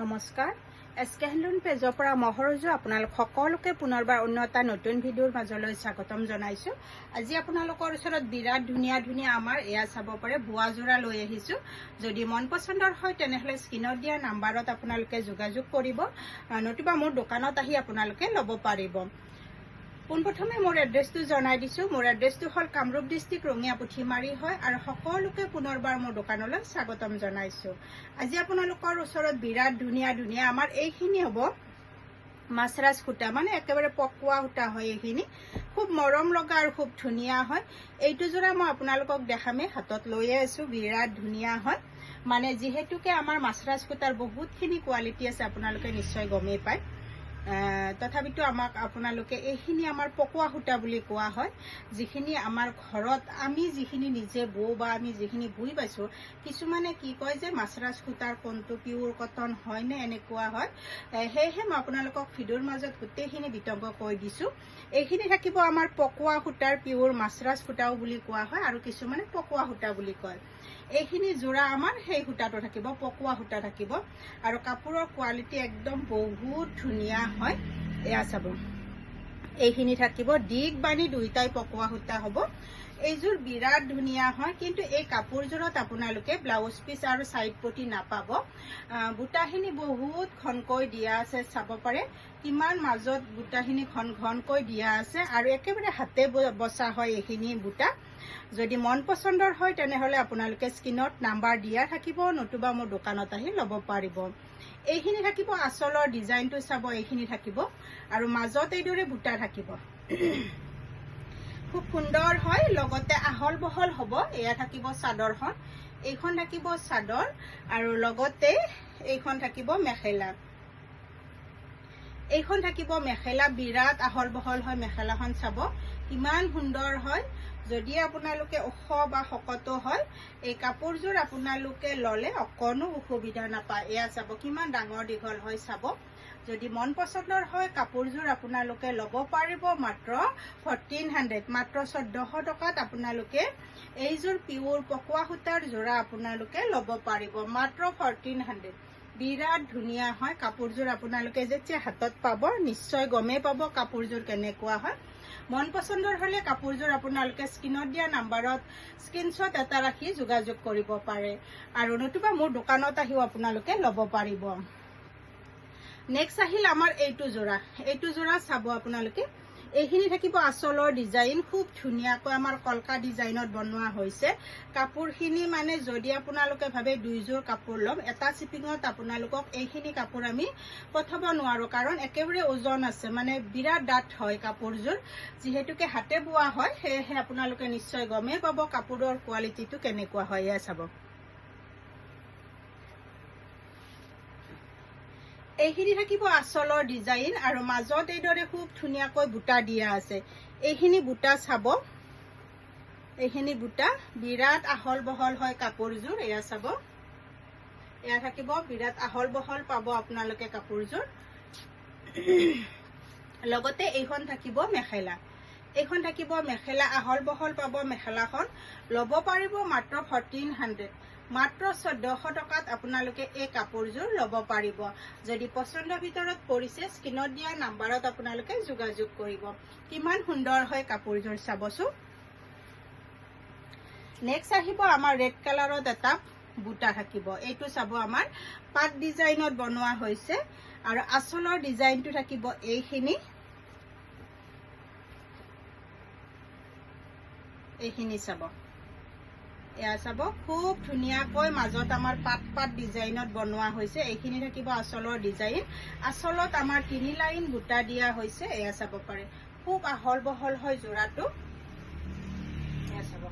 নমস্কাৰ। এছ কে হেণ্ডলুম পেজৰ পৰা মহৰজু আপোনালোক সকলোকে পুনৰবাৰ অন্য এটা নতুন ভিডিঅ'ৰ মাজলৈ স্বাগতম জনাইছোঁ। আজি আপোনালোকৰ ওচৰত বিৰাট ধুনীয়া ধুনীয়া আমাৰ এয়া চাব পাৰে বোৱা যোৰা লৈ আহিছোঁ। যদি মন পচন্দৰ হয় তেনেহ'লে স্ক্ৰীণত দিয়া নাম্বাৰত আপোনালোকে যোগাযোগ কৰিব। নতুবা মোৰ দোকানত আহি আপোনালোকে ল'ব পাৰিব। পোনপ্ৰথমে মোৰ এড্ৰেছটো জনাই দিছোঁ। মোৰ এড্ৰেছটো হ'ল কামৰূপ ডিষ্ট্ৰিক্ট ৰঙিয়া পুথিমাৰী হয় আৰু সকলোকে পুনৰবাৰ মোৰ দোকানলৈ স্বাগতম জনাইছোঁ। আজি আপোনালোকৰ ওচৰত বিৰাট ধুনীয়া ধুনীয়া আমাৰ এইখিনি হ'ব মাছৰাজ সূতা। মানে একেবাৰে পকোৱা সূতা হয় এইখিনি। খুব মৰম লগা আৰু খুব ধুনীয়া হয়। এইটো যোৰা মই আপোনালোকক দেখামেই। হাতত লৈয়ে আছোঁ। বিৰাট ধুনীয়া হয়। মানে যিহেতুকে আমাৰ মাছৰাজ সূতাৰ বহুতখিনি কোৱালিটি আছে আপোনালোকে নিশ্চয় গমেই পায়। তথাপিতো আমাক আপোনালোকে এইখিনি আমাৰ পকোৱা সূতা বুলি কোৱা হয়। যিখিনি আমাৰ ঘৰত আমি যিখিনি নিজে বওঁ বা আমি যিখিনি বুই পাইছোঁ কিছুমানে কি কয় যে মাছৰাজ সূতাৰ কোনটো পিয়ৰ কটন হয়নে এনেকুৱা হয় সেয়েহে মই আপোনালোকক ভিডিঅ'ৰ মাজত গোটেইখিনি বিতংগ কৈ দিছোঁ। এইখিনি থাকিব আমাৰ পকোৱা সূতাৰ পিয়ৰ মাছৰাজ সূতাও বুলি কোৱা হয় আৰু কিছুমানে পকোৱা সূতা বুলি কয়। এইখিনি যোৰা আমাৰ সেই সূতাটো থাকিব পকোৱা সূতা থাকিব। আৰু কাপোৰৰ কোৱালিটি একদম বহুত ধুনীয়া হয়। এয়া চাব। এইখিনি থাকিব। দীঘ বাণী দুইটাই পকোৱা সূতা হ'ব। এইযোৰ বিৰাট ধুনীয়া হয় কিন্তু এই কাপোৰযোৰত আপোনালোকে ব্লাউজ পিচ আৰু চাইড পটি নাপাব। বুটাখিনি বহুত ঘনকৈ দিয়া আছে চাব পাৰে। কিমান মাজত বুটাখিনি ঘন ঘনকৈ দিয়া আছে আৰু একেবাৰে হাতে বচা হয় এইখিনি বুটা। যদি মন পচন্দৰ হয় তেনেহ'লে আপোনালোকে স্ক্ৰীণত নাম্বাৰ দিয়া থাকিব নতুবা মোৰ দোকানত আহি ল'ব পাৰিব। এইখিনি থাকিব আচলৰ ডিজাইনটো চাব এইখিনি থাকিব। আৰু মাজত এইদৰে বুটা থাকিব। খুব সুন্দৰ হয় লগতে আহল বহল হ'ব এয়া থাকিব চাদৰখন এইখন থাকিব চাদৰ আৰু লগতে এইখন থাকিব মেখেলা। এইখন থাকিব মেখেলা বিৰাট আহল বহল হয় মেখেলাখন চাব। কিমান সুন্দৰ হয় যদি আপোনালোকে ওখ বা শকতো হয় এই কাপোৰযোৰ আপোনালোকে ল'লে অকণো অসুবিধা নাপায়। এয়া চাব কিমান ডাঙৰ দীঘল হয় চাব। যদি মন পচন্দৰ হয় কাপোৰযোৰ আপোনালোকে ল'ব পাৰিব মাত্ৰ ফৰ্টিন হাণ্ড্ৰেড মাত্ৰ চৈধ্যশ টকাত আপোনালোকে এইযোৰ পিয়ৰ পকোৱা সূতাৰ যোৰা আপোনালোকে ল'ব পাৰিব মাত্ৰ ফৰ্টিন হাণ্ড্ৰেড বিৰাট ধুনীয়া হয়। কাপোৰযোৰ আপোনালোকে যেতিয়া হাতত পাব নিশ্চয় গমেই পাব কাপোৰযোৰ কেনেকুৱা হয়। মন পচন্দৰ হ'লে কাপোৰযোৰ আপোনালোকে স্ক্ৰীণত দিয়া নাম্বাৰত স্ক্ৰীনশ্বট এটা ৰাখি যোগাযোগ কৰিব পাৰে আৰু নতুবা মোৰ দোকানত আহিও আপোনালোকে ল'ব পাৰিব। নেক্সট আহিল আমাৰ এইটো যোৰা। এইটো যোৰা চাব আপোনালোকে এইখিনি থাকিব আচলৰ ডিজাইন খুব ধুনীয়াকৈ আমাৰ কলকা ডিজাইনত বনোৱা হৈছে। কাপোৰখিনি মানে যদি আপোনালোকে ভাবে দুইযোৰ কাপোৰ ল'ম এটা চিপিঙত আপোনালোকক এইখিনি কাপোৰ আমি পঠাব নোৱাৰোঁ কাৰণ একেবাৰে ওজন আছে মানে বিৰাট ডাঠ হয় কাপোৰযোৰ। যিহেতুকে হাতে বোৱা হয় সেয়েহে আপোনালোকে নিশ্চয় গমেই পাব কাপোৰৰ কোৱালিটিটো কেনেকুৱা হয় এয়া চাব। এইখিনি থাকিব আচলৰ ডিজাইন আৰু মাজত এইদৰে খুব ধুনীয়াকৈ বুটা দিয়া আছে। এইখিনি বুটা চাব। এইখিনি বুটা বিৰাট আহল বহল হয় কাপোৰযোৰ এয়া চাব। এয়া থাকিব বিৰাট আহল বহল পাব আপোনালোকে কাপোৰযোৰ। লগতে এইখন থাকিব মেখেলা। এইখন থাকিব মেখেলা আহল বহল পাব মেখেলাখন। ল'ব পাৰিব মাত্ৰ ফৰ্টিন হাণ্ড্ৰেড মাত্ৰ চৈধ্যশ টকাত আপোনালোকে এই কাপোৰযোৰ ল'ব পাৰিব। যদি পচন্দৰ ভিতৰত পৰিছে স্ক্ৰীণত দিয়া নাম্বাৰত আপোনালোকে যোগাযোগ কৰিব। কিমান সুন্দৰ হয় কাপোৰযোৰ চাবচোন। নেক্সট আহিব আমাৰ ৰেড কালাৰত এটা বুটা থাকিব। এইটো চাব আমাৰ পাত ডিজাইনত বনোৱা হৈছে আৰু আচলৰ ডিজাইনটো থাকিব এইখিনি। এইখিনি চাব। এয়া চাব খুব ধুনীয়াকৈ মাজত আমাৰ পাত পাত ডিজাইনত বনোৱা হৈছে। এইখিনি থাকিব আচলৰ ডিজাইন। আচলত আমাৰ তিনি লাইন বুটা দিয়া হৈছে এয়া চাব পাৰে। খুব আহল বহল হয় যোৰাটো। এয়া চাব।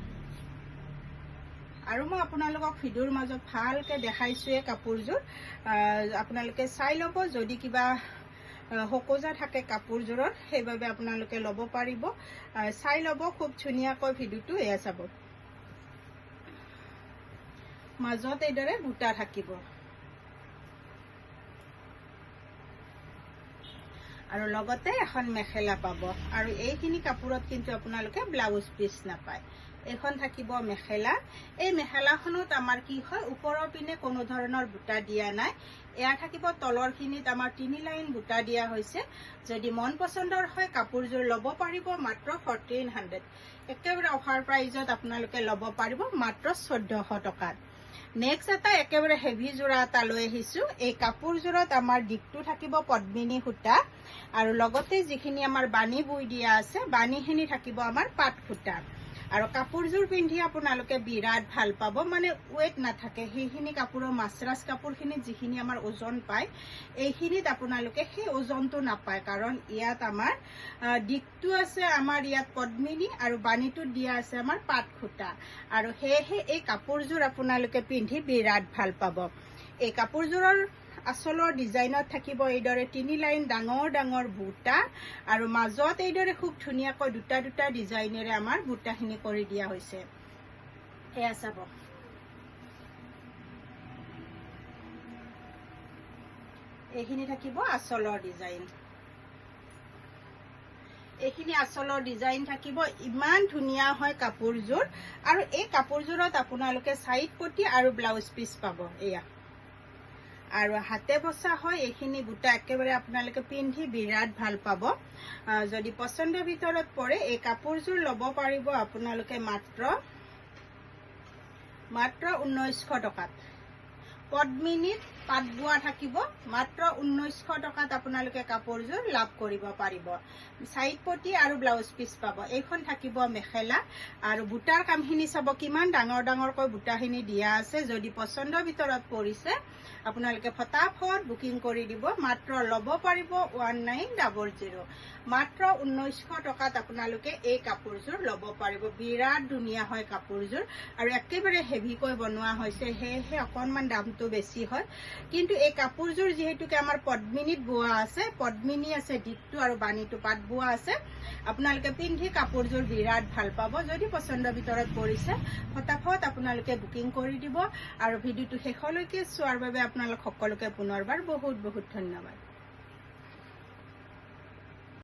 আৰু মই আপোনালোকক ভিডিঅ'ৰ মাজত ভালকৈ দেখাইছোঁৱে কাপোৰযোৰ। আপোনালোকে চাই ল'ব যদি কিবা সকোজা থাকে কাপোৰযোৰত সেইবাবে আপোনালোকে ল'ব পাৰিব। চাই ল'ব খুব ধুনীয়াকৈ ভিডিঅ'টো এয়া চাব। মাজত এইদৰে বুটা থাকিব। আৰু লগতে এখন মেখেলা পাব। আৰু এইখিনি কাপোৰত কিন্তু আপোনালোকে ব্লাউজ পিচ নাপায়। এইখন থাকিব মেখেলা। এই মেখেলাখনত আমাৰ কি হয় ওপৰৰ পিনে কোনো ধৰণৰ বুটা দিয়া নাই। এয়া থাকিব তলৰখিনিত আমাৰ তিনি লাইন বুটা দিয়া হৈছে। যদি মন পচন্দৰ হয় কাপোৰযোৰ ল'ব পাৰিব মাত্ৰ ফৰ্টিন হাণ্ড্ৰেড একেবাৰে অফাৰ প্ৰাইজত আপোনালোকে ল'ব পাৰিব মাত্ৰ চৈধ্যশ টকাত। নেক্সট এটা একেবাৰে হেভি যোৰা এটা লৈ আহিছো। এই কাপোৰযোৰত আমাৰ দিশটো থাকিব পদ্মিনী সূতা আৰু লগতে যিখিনি আমাৰ বাণী বৈ দিয়া আছে বাণীখিনি থাকিব আমাৰ পাট সূতা। আৰু কাপোৰযোৰ পিন্ধি আপোনালোকে বিৰাট ভাল পাব। মানে ৱেট নাথাকে। সেইখিনি কাপোৰৰ মাছৰাজ কাপোৰখিনিত যিখিনি আমাৰ ওজন পায় এইখিনিত আপোনালোকে সেই ওজনটো নাপায়। কাৰণ ইয়াত আমাৰ দিশটো আছে আমাৰ ইয়াত পদ্মিনী আৰু বাণীটোত দিয়া আছে আমাৰ পাট সূতা আৰু সেয়েহে এই কাপোৰযোৰ আপোনালোকে পিন্ধি বিৰাট ভাল পাব। এই কাপোৰযোৰৰ আচলৰ ডিজাইনত থাকিব এইদৰে তিনি লাইন ডাঙৰ ডাঙৰ বুটা আৰু মাজত এইদৰে খুব ধুনীয়াকৈ দুটা দুটা ডিজাইনেৰে আমাৰ বুটাখিনি কৰি দিয়া হৈছে। সেয়া চাব। এইখিনি থাকিব আচলৰ ডিজাইন। এইখিনি আচলৰ ডিজাইন থাকিব। ইমান ধুনীয়া হয় কাপোৰযোৰ। আৰু এই কাপোৰযোৰত আপোনালোকে চাইড পটি আৰু ব্লাউজ পিচ পাব। এয়া। আৰু হাতে বচা হয় এইখিনি বুটা একেবাৰে আপোনালোকে পিন্ধি বিৰাট ভাল পাব। যদি পচন্দৰ ভিতৰত পৰে এই কাপোৰযোৰ ল'ব পাৰিব আপোনালোকে মাত্ৰ মাত্ৰ ঊনৈছশ টকাত। পদ্মিনীত পাত বোৱা থাকিব। মাত্ৰ ঊনৈছশ টকাত আপোনালোকে কাপোৰযোৰ লাভ কৰিব পাৰিব। চাইড পটি আৰু ব্লাউজ পিচ পাব। এইখন থাকিব মেখেলা। আৰু বুটাৰ কামখিনি চাব কিমান ডাঙৰ ডাঙৰকৈ বুটাখিনি দিয়া আছে। যদি পচন্দৰ ভিতৰত পৰিছে আপোনালোকে ফটাফট বুকিং কৰি দিব। মাত্ৰ ল'ব পাৰিব ওৱান নাইন ডাবল জিৰ' মাত্ৰ ঊনৈছশ টকাত আপোনালোকে এই কাপোৰযোৰ ল'ব পাৰিব। বিৰাট ধুনীয়া হয় কাপোৰযোৰ। আৰু একেবাৰে হেভিকৈ বনোৱা হৈছে। সেয়েহে অকণমান দামটো বেছি হয়। কিন্তু এই কাপোৰযোৰ যিহেতুকে আমাৰ পদ্মিনীত বোৱা আছে পদ্মিনী আছে দীপটো আৰু বাণীটো পাত বোৱা আছে আপোনালোকে পিন্ধি কাপোৰযোৰ বিৰাট ভাল পাব। যদি পচন্দৰ ভিতৰত পৰিছে ফটাফট আপোনালোকে বুকিং কৰি দিব আৰু ভিডিঅ'টো শেষলৈকে চোৱাৰ বাবে আপোনালোক সকলোকে পুনৰবাৰ বহুত বহুত ধন্যবাদ।